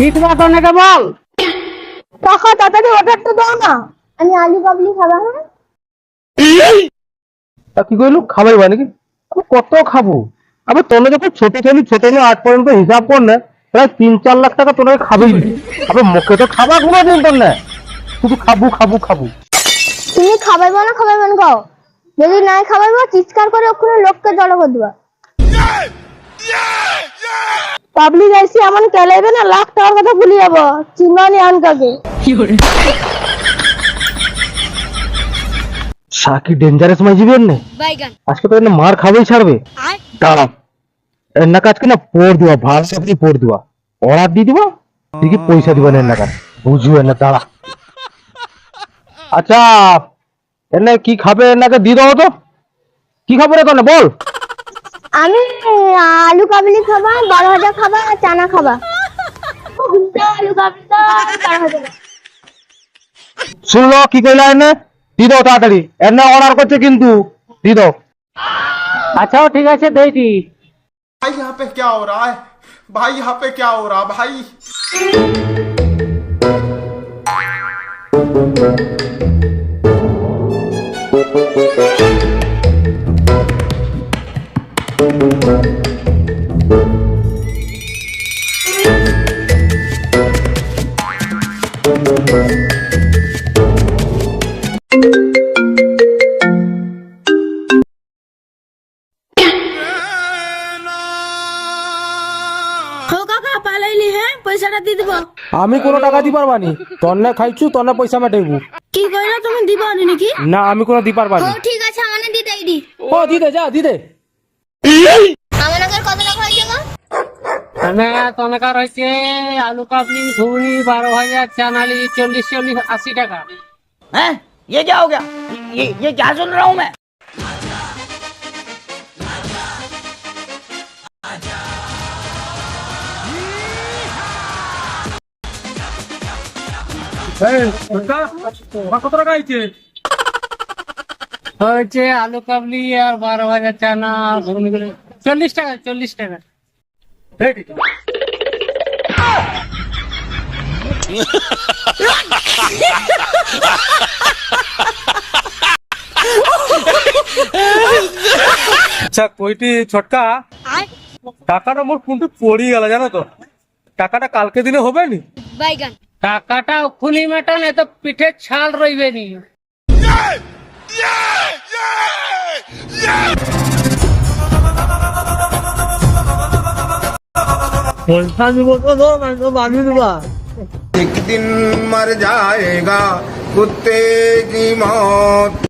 ঠিক মতো নাকি বল। কাকা তাড়াতাড়ি অর্ডারটা দাও না। আমি আলু খাবা হ্যাঁ? তা কি কইলু খাবাই বা নাকি? আমি কত খাব? আবে তোনে যখন ছোট ছিলি ছোট নিয়ে আজ পর্যন্ত হিসাব কর না প্রায় তিন চার লাখ টাকা তোনে খাবেই। আবে মুখে তো খাবার কোনো দিন তোর না শুধু খাবু খাবু খাবু। তুমি খাবাইবো না খাবাইবো না কও যদি নাই খাবাইবো চিৎকার করে ওখানে লোককে জড়ো করে দিবা। পাবলিক আইসি এমন কেলাইবে না লাখ টাকার কথা ভুলে যাব। চিন্তানি আনকাকে সাকি ডেঞ্জারাস মাই যাবেন না? আজকে তো এনে মার খাবেই ছাড়বে। দাঁড়া না কাজকে না পড় দিবা ভালো করে পড় দিবা। অর্ডার দিয়ে দিবা ঠিকই পয়সা দিবা না না কাজ? বুঝবে না দাঁড়া। আচ্ছা এনে কি খাবে এর নাকে দিয়ে দাও তো। কি খাবে রে তোনে বল। আমি আলু কাবলি খাবা বারো হাজার খাবা আর চানা খাবা আলু কাবলি দাও বারো হাজার শুনলো কি কইলা এনে দিয়ে দাও তাড়াতাড়ি এনে অর্ডার করছে কিন্তু দিয়ে দাও আচ্ছা ঠিক আছে দেইটি भाई यहाँ पे क्या हो रहा है भाई यहाँ पे क्या हो रहा भाई হো কাকা পয়সাটা দিয়ে দিব। আমি কোনো টাকা দি পারবানি। তন্নে খাইছু তন্নে পয়সা মেটাইবু কি কইলা তুমি দিবা নি নাকি? না আমি কোনো দি পারবানি। ও ঠিক আছে আমানে দিতে আইডি ও দি দে যা দি। তনকার হয়েছে আলু কাবলি ঘুগনি বারো হাজার চানালি চল্লিশ চল্লিশ আশি টাকা हैं ये क्या हो गया ये ये क्या सुन रहा हूँ मैं কত টাকা আইছে হয়েছে আলু কাবলি আর বারো হাজার চানা চল্লিশ টাকা চল্লিশ টাকা। আচ্ছা কইটি ছটকা? টাকাটা মোর কোনটি পড়ি গেল জানো তো। টাকাটা কালকে দিনে হবে নি টাকাটা খুলি মেটান এত পিঠে ছাল রইবে নি। পয়সা দিব তো দো না তো বাঁধি দিবা एक दिन मर जाएगा कुत्ते की मौत